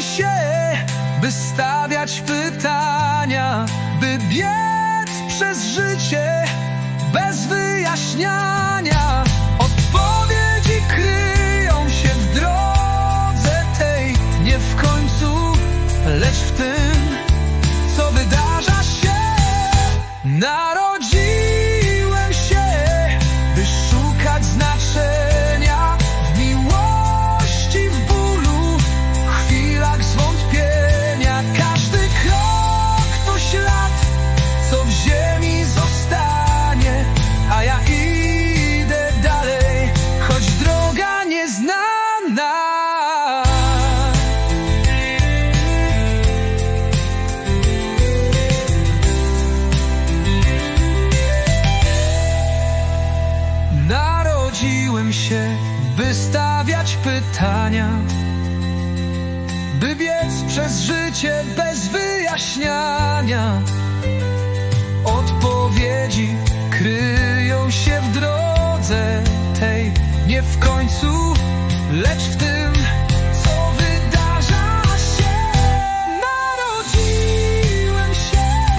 się, by stawiać pytania, by biec przez życie bez wyjaśniania. Odpowiedzi kryją się w drodze tej, nie w końcu, lecz w Narodziłem się, by stawiać pytania, by biec przez życie bez wyjaśniania. Odpowiedzi kryją się w drodze tej, nie w końcu, lecz w tym.